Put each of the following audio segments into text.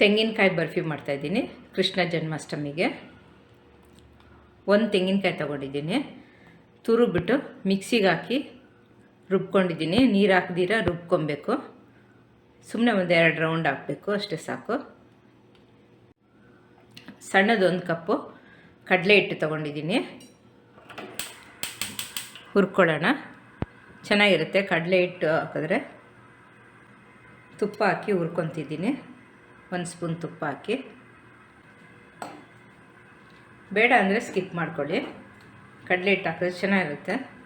ತೆಂಗಿನಕಾಯಿ ಬರ್ಫಿ ಮಾಡ್ತಾಯಿದ್ದೀನಿ ಕೃಷ್ಣ ಜನ್ಮಾಷ್ಟಮಿಗೆ. ಒಂದು ತೆಂಗಿನಕಾಯಿ ತೊಗೊಂಡಿದ್ದೀನಿ ತುರುಬಿಟ್ಟು ಮಿಕ್ಸಿಗೆ ಹಾಕಿ ರುಬ್ಕೊಂಡಿದ್ದೀನಿ. ನೀರು ಹಾಕ್ದಿರ ರುಬ್ಕೊಬೇಕು. ಸುಮ್ಮನೆ ಒಂದು ಎರಡು ರೌಂಡ್ ಹಾಕಬೇಕು, ಅಷ್ಟೇ ಸಾಕು. ಸಣ್ಣದೊಂದು ಕಪ್ಪು ಕಡಲೆ ಹಿಟ್ಟು ತೊಗೊಂಡಿದ್ದೀನಿ. ಹುರ್ಕೊಳ್ಳೋಣ. ಚೆನ್ನಾಗಿರುತ್ತೆ ಕಡಲೆ ಹಿಟ್ಟು ಹಾಕಿದ್ರೆ. ತುಪ್ಪ ಹಾಕಿ ಹುರ್ಕೊತಿದ್ದೀನಿ. ಒಂದು ಸ್ಪೂನ್ ತುಪ್ಪ ಹಾಕಿ. ಬೇಡ ಅಂದರೆ ಸ್ಕಿಪ್ ಮಾಡ್ಕೊಳ್ಳಿ. ಕಡಲೆ ಹಿಟ್ಟು ಹಾಕಿದ್ರೆ ಚೆನ್ನಾಗಿರುತ್ತೆ.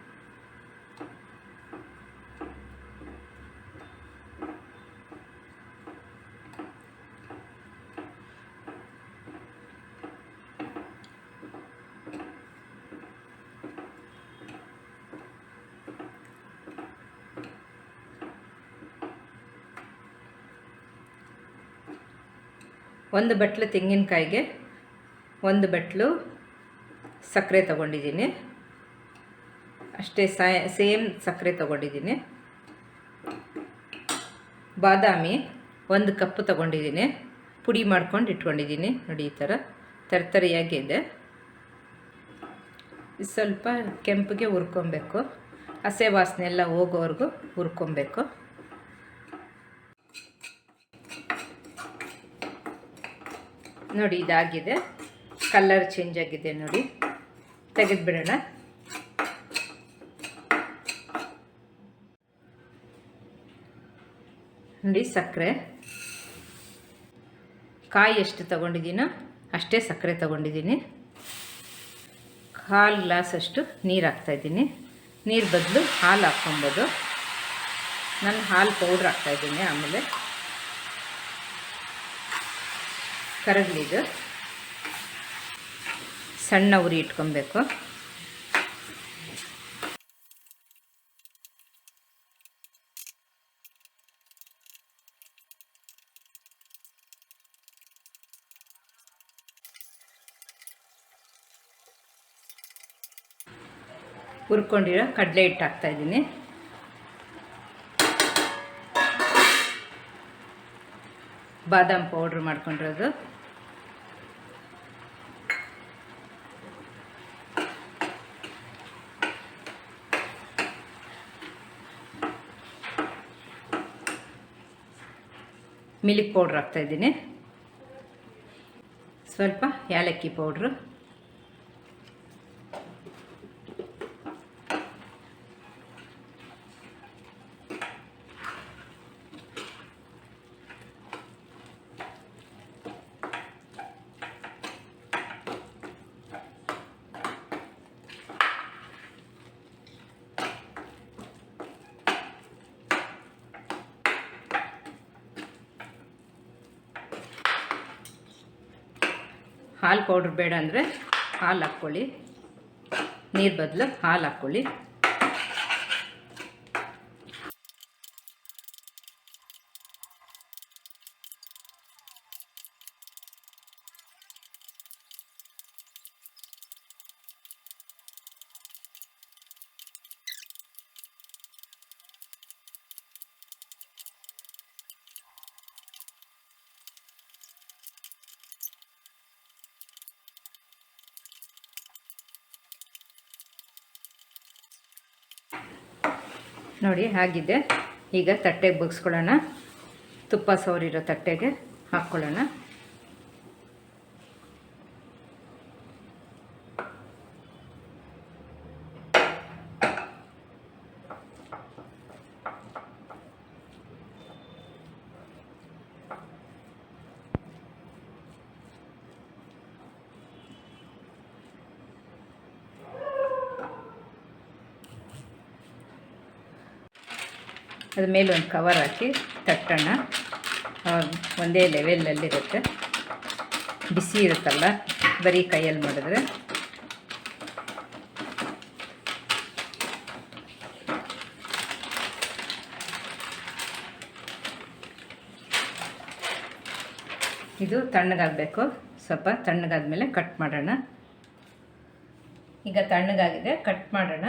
ಒಂದು ಬಟ್ಲು ತೆಂಗಿನಕಾಯಿಗೆ, ಒಂದು ಬಟ್ಲು ಸಕ್ಕರೆ ತಗೊಂಡಿದ್ದೀನಿ. ಅಷ್ಟೇ ಸೇಮ್ ಸಕ್ಕರೆ ತಗೊಂಡಿದ್ದೀನಿ. ಬಾದಾಮಿ ಒಂದು ಕಪ್ ತಗೊಂಡಿದ್ದೀನಿ. ಪುಡಿ ಮಾಡ್ಕೊಂಡು ಇಟ್ಕೊಂಡಿದ್ದೀನಿ. ನೋಡಿ, ಈ ಥರ ತರ್ತರಿಯಾಗಿದೆ ಸ್ವಲ್ಪ ಕೆಂಪಿಗೆ ಹುರ್ಕೊಬೇಕು. ಹಸೆ ವಾಸನೆ ಎಲ್ಲ ಹೋಗೋವರೆಗೂ ಹುರ್ಕೊಬೇಕು. ನೋಡಿ, ಇದಾಗಿದೆ. ಕಲರ್ ಚೇಂಜ್ ಆಗಿದೆ ನೋಡಿ. ತೆಗೆದುಬಿಡೋಣ. ನೋಡಿ, ಸಕ್ಕರೆ. ಕಾಯಿ ಎಷ್ಟು ತಗೊಂಡಿದ್ದೀನೋ ಅಷ್ಟೇ ಸಕ್ಕರೆ ತಗೊಂಡಿದ್ದೀನಿ. ಕಾಲು ಗ್ಲಾಸಷ್ಟು ನೀರು ಹಾಕ್ತಾಯಿದ್ದೀನಿ ನೀರು ಬದಲು ಹಾಲು ಹಾಕ್ಕೊಬೋದು. ನಾನು ಹಾಲು ಪೌಡ್ರ್ ಹಾಕ್ತಾಯಿದ್ದೀನಿ ಆಮೇಲೆ. ಕರಗಲಿದು ಸಣ್ಣ ಉರಿ ಇಟ್ಕೊಬೇಕು. ಹುರ್ಕೊಂಡಿರೋ ಕಡಲೆ ಹಿಟ್ಟು ಹಾಕ್ತಾಯಿದ್ದೀನಿ ಬಾದಾಮ್ ಪೌಡ್ರ್ ಮಾಡ್ಕೊಂಡಿರೋದು. ಮಿಲ್ಕ್ ಪೌಡ್ರ್ ಹಾಕ್ತಾಯಿದ್ದೀನಿ ಸ್ವಲ್ಪ ಏಲಕ್ಕಿ ಪೌಡ್ರು. ಹಾಲು ಪೌಡ್ರ್ ಬೇಡ ಅಂದರೆ ಹಾಲು ಹಾಕ್ಕೊಳ್ಳಿ. ನೀರು ಬದಲು ಹಾಲು ಹಾಕ್ಕೊಳ್ಳಿ. ನೋಡಿ ಹಾಗಿದೆ. ಈಗ ತಟ್ಟೆಗೆ ಬಗ್ಸ್ಕೊಳ್ಳೋಣ. ತುಪ್ಪ ಸವರಿರೋ ತಟ್ಟೆಗೆ ಹಾಕ್ಕೊಳ್ಳೋಣ. ಅದ್ರ ಮೇಲೆ ಒಂದು ಕವರ್ ಹಾಕಿ ತಟ್ಟೋಣ. ಒಂದೇ ಲೆವೆಲಲ್ಲಿರುತ್ತೆ ಬಿಸಿ ಇರುತ್ತಲ್ಲ, ಬರೀ ಕೈಯಲ್ಲಿ ಮಾಡಿದ್ರೆ. ಇದು ತಣ್ಣಗಾಗಬೇಕು. ಸ್ವಲ್ಪ ತಣ್ಣಗಾದ ಮೇಲೆ ಕಟ್ ಮಾಡೋಣ. ಈಗ ತಣ್ಣಗಾಗಿದೆ ಕಟ್ ಮಾಡೋಣ.